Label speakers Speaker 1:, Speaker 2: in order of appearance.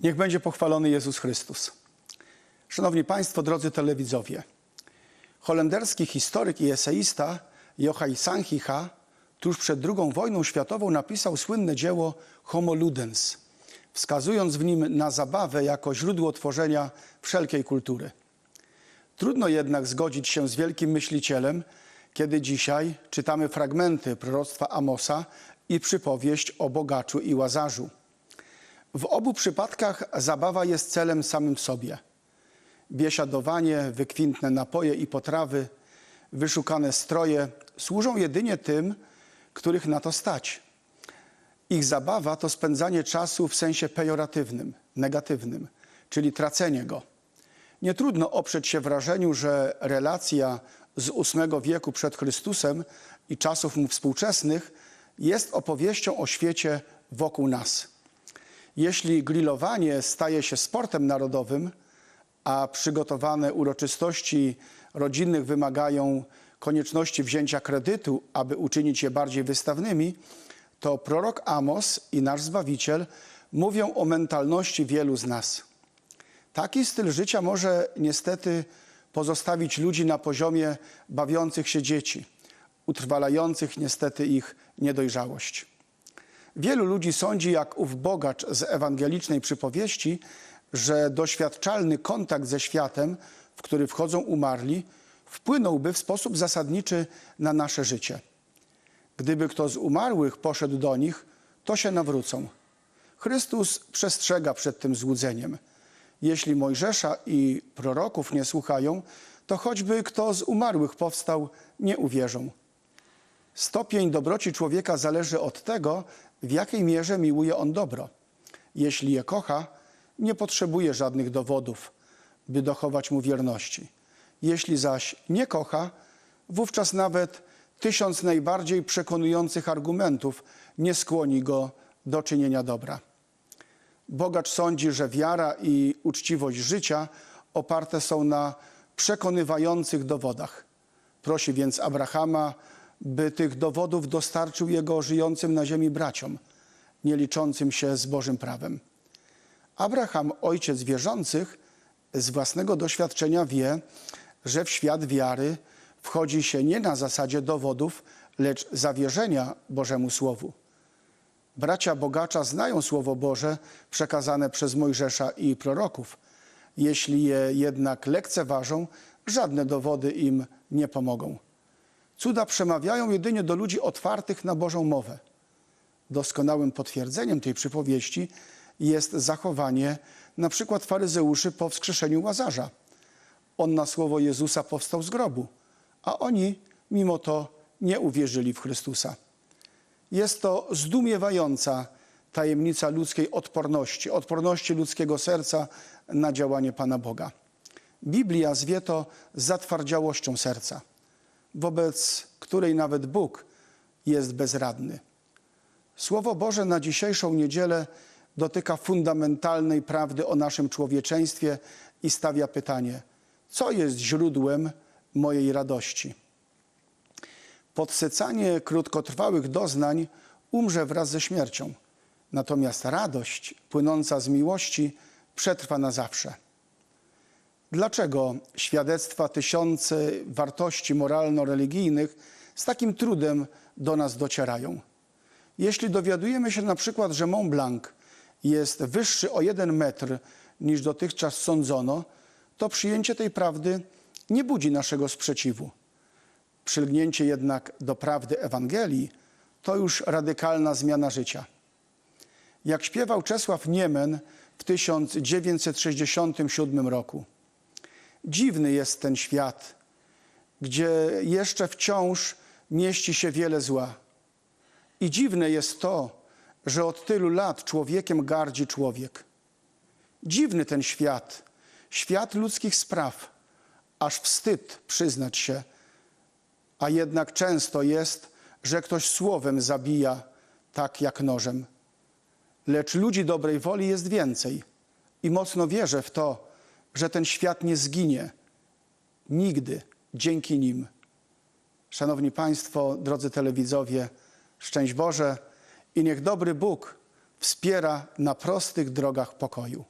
Speaker 1: Niech będzie pochwalony Jezus Chrystus. Szanowni Państwo, drodzy telewidzowie, holenderski historyk i eseista Jochaj Sanchicha tuż przed II wojną światową napisał słynne dzieło Homo Ludens, wskazując w nim na zabawę jako źródło tworzenia wszelkiej kultury. Trudno jednak zgodzić się z wielkim myślicielem, kiedy dzisiaj czytamy fragmenty proroctwa Amosa i przypowieść o bogaczu i łazarzu. W obu przypadkach zabawa jest celem samym w sobie. Biesiadowanie, wykwintne napoje i potrawy, wyszukane stroje służą jedynie tym, których na to stać. Ich zabawa to spędzanie czasu w sensie pejoratywnym, negatywnym, czyli tracenie go. Nie trudno oprzeć się wrażeniu, że relacja z VIII wieku przed Chrystusem i czasów mu współczesnych jest opowieścią o świecie wokół nas. Jeśli grillowanie staje się sportem narodowym, a przygotowane uroczystości rodzinnych wymagają konieczności wzięcia kredytu, aby uczynić je bardziej wystawnymi, to prorok Amos i nasz Zbawiciel mówią o mentalności wielu z nas. Taki styl życia może niestety pozostawić ludzi na poziomie bawiących się dzieci, utrwalających niestety ich niedojrzałość. Wielu ludzi sądzi, jak ów bogacz z ewangelicznej przypowieści, że doświadczalny kontakt ze światem, w który wchodzą umarli, wpłynąłby w sposób zasadniczy na nasze życie. Gdyby kto z umarłych poszedł do nich, to się nawrócą. Chrystus przestrzega przed tym złudzeniem. Jeśli Mojżesza i proroków nie słuchają, to choćby kto z umarłych powstał, nie uwierzą. Stopień dobroci człowieka zależy od tego, w jakiej mierze miłuje on dobro. Jeśli je kocha, nie potrzebuje żadnych dowodów, by dochować mu wierności. Jeśli zaś nie kocha, wówczas nawet tysiąc najbardziej przekonujących argumentów nie skłoni go do czynienia dobra. Bogacz sądzi, że wiara i uczciwość życia oparte są na przekonywających dowodach. Prosi więc Abrahama, by tych dowodów dostarczył jego żyjącym na ziemi braciom, nie liczącym się z Bożym prawem. Abraham, ojciec wierzących, z własnego doświadczenia wie, że w świat wiary wchodzi się nie na zasadzie dowodów, lecz zawierzenia Bożemu Słowu. Bracia bogacza znają Słowo Boże przekazane przez Mojżesza i proroków. Jeśli je jednak lekceważą, żadne dowody im nie pomogą. Cuda przemawiają jedynie do ludzi otwartych na Bożą mowę. Doskonałym potwierdzeniem tej przypowieści jest zachowanie na przykład faryzeuszy po wskrzeszeniu Łazarza. On na słowo Jezusa powstał z grobu, a oni mimo to nie uwierzyli w Chrystusa. Jest to zdumiewająca tajemnica ludzkiej odporności, odporności ludzkiego serca na działanie Pana Boga. Biblia zwie to zatwardziałością serca, wobec której nawet Bóg jest bezradny. Słowo Boże na dzisiejszą niedzielę dotyka fundamentalnej prawdy o naszym człowieczeństwie i stawia pytanie: co jest źródłem mojej radości? Podsycanie krótkotrwałych doznań umrze wraz ze śmiercią, natomiast radość płynąca z miłości przetrwa na zawsze. Dlaczego świadectwa tysiące wartości moralno-religijnych z takim trudem do nas docierają? Jeśli dowiadujemy się na przykład, że Mont Blanc jest wyższy o jeden metr niż dotychczas sądzono, to przyjęcie tej prawdy nie budzi naszego sprzeciwu. Przylgnięcie jednak do prawdy Ewangelii to już radykalna zmiana życia. Jak śpiewał Czesław Niemen w 1967 roku. Dziwny jest ten świat, gdzie jeszcze wciąż mieści się wiele zła. I dziwne jest to, że od tylu lat człowiekiem gardzi człowiek. Dziwny ten świat, świat ludzkich spraw, aż wstyd przyznać się, a jednak często jest, że ktoś słowem zabija tak jak nożem. Lecz ludzi dobrej woli jest więcej i mocno wierzę w to, że ten świat nie zginie nigdy dzięki nim. Szanowni Państwo, drodzy telewidzowie, szczęść Boże i niech dobry Bóg wspiera na prostych drogach pokoju.